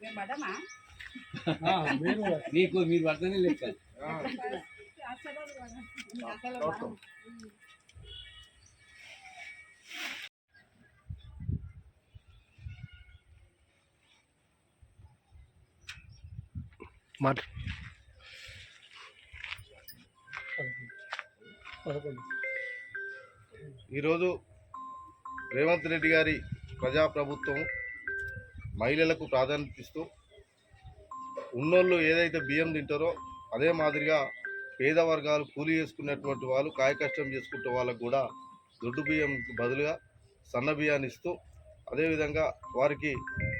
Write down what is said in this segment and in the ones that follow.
మేము పడమా నీకు మీరు పడుతుంది లెక్క అసలు అసలు మాట ఈరోజు రేవంత్ రెడ్డి గారి ప్రజాప్రభుత్వం మహిళలకు ప్రాధాన్యత ఇస్తూ ఉన్నోళ్ళు ఏదైతే బియ్యం తింటారో అదే మాదిరిగా పేద వర్గాలు కూలి చేసుకున్నటువంటి వాళ్ళు కాయకష్టం చేసుకుంటే వాళ్ళకు కూడా దొడ్డు బియ్యం బదులుగా సన్న బియ్యాన్ని ఇస్తూ అదేవిధంగా వారికి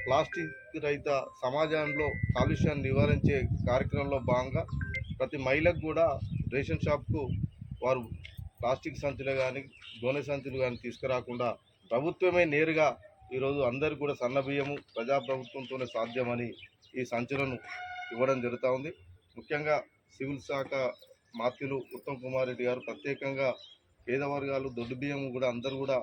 ప్లాస్టిక్ రహిత సమాజంలో కాలుష్యాన్ని నివారించే కార్యక్రమంలో భాగంగా ప్రతి మహిళకు కూడా రేషన్ షాప్కు వారు ప్లాస్టిక్ సంచులు కానీ గోనె సంచులు కానీ తీసుకురాకుండా ప్రభుత్వమే నేరుగా ఈరోజు అందరికీ కూడా సన్న బియ్యము ప్రజాప్రభుత్వంతోనే సాధ్యమని ఈ సంచులను ఇవ్వడం జరుగుతూ ఉంది. ముఖ్యంగా సివిల్ శాఖ మాత్యులు ఉత్తమ్ కుమార్ రెడ్డి గారు ప్రత్యేకంగా పేద వర్గాలు దొడ్డు బియ్యం కూడా అందరూ కూడా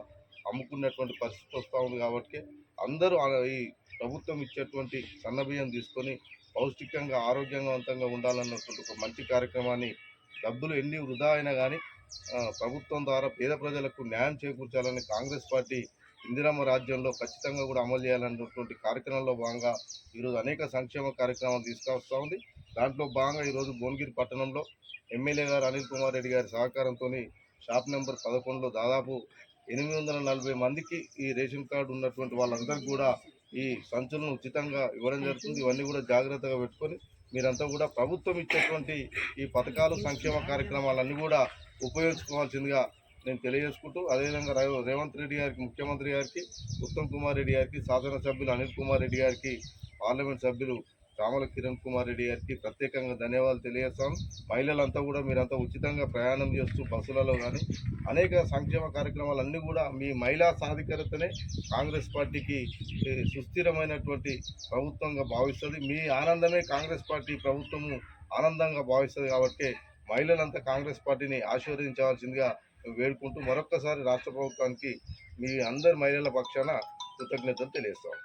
అమ్ముకున్నటువంటి పరిస్థితి వస్తూ ఉంది కాబట్టి అందరూ ఈ ప్రభుత్వం ఇచ్చేటువంటి సన్న బియ్యం తీసుకొని పౌష్టికంగా ఆరోగ్యవంతంగా ఉండాలన్నటువంటి ఒక మంచి కార్యక్రమాన్ని డబ్బులు ఎన్ని వృధా అయినా కానీ ప్రభుత్వం ద్వారా పేద ప్రజలకు న్యాయం చేకూర్చాలని కాంగ్రెస్ పార్టీ ఇందిరమ్మ రాజ్యంలో ఖచ్చితంగా కూడా అమలు చేయాలన్నటువంటి కార్యక్రమంలో భాగంగా ఈరోజు అనేక సంక్షేమ కార్యక్రమాలు తీసుకొస్తూ ఉంది. దాంట్లో భాగంగా ఈరోజు భువనగిరి పట్టణంలో ఎమ్మెల్యే గారు అనిల్ కుమార్ రెడ్డి గారి సహకారంతో షాప్ నెంబర్ పదకొండులో దాదాపు ఎనిమిది వందల నలభై మందికి ఈ రేషన్ కార్డు ఉన్నటువంటి వాళ్ళందరికీ కూడా ఈ సంచులను ఉచితంగా ఇవ్వడం జరుగుతుంది. ఇవన్నీ కూడా జాగ్రత్తగా పెట్టుకొని మీరంతా కూడా ప్రభుత్వం ఇచ్చేటువంటి ఈ పథకాలు సంక్షేమ కార్యక్రమాలన్నీ కూడా ఉపయోగించుకోవాల్సిందిగా నేను తెలియజేసుకుంటూ అదేవిధంగా రేవంత్ రెడ్డి గారికి ముఖ్యమంత్రి గారికి ఉత్తమ్ కుమార్ రెడ్డి గారికి శాసనసభ్యులు అనిల్ కుమార్ రెడ్డి గారికి పార్లమెంట్ సభ్యులు చామల కిరణ్ కుమార్ రెడ్డి గారికి ప్రత్యేకంగా ధన్యవాదాలు తెలియజేస్తాం. మహిళలంతా కూడా మీరంతా ఉచితంగా ప్రయాణం చేస్తూ బస్సులలో కానీ అనేక సంక్షేమ కార్యక్రమాలన్నీ కూడా మీ మహిళా సాధికారతనే కాంగ్రెస్ పార్టీకి సుస్థిరమైనటువంటి ప్రభుత్వంగా భావిస్తుంది. మీ ఆనందమే కాంగ్రెస్ పార్టీ ప్రభుత్వము ఆనందంగా భావిస్తుంది కాబట్టి మహిళలంతా కాంగ్రెస్ పార్టీని ఆశీర్వదించవలసిందిగా వేడుకుంటూ మరొక్కసారి రాష్ట్ర ప్రభుత్వానికి మీ అందరి మహిళల పక్షాన కృతజ్ఞతలు తెలియజేస్తాం.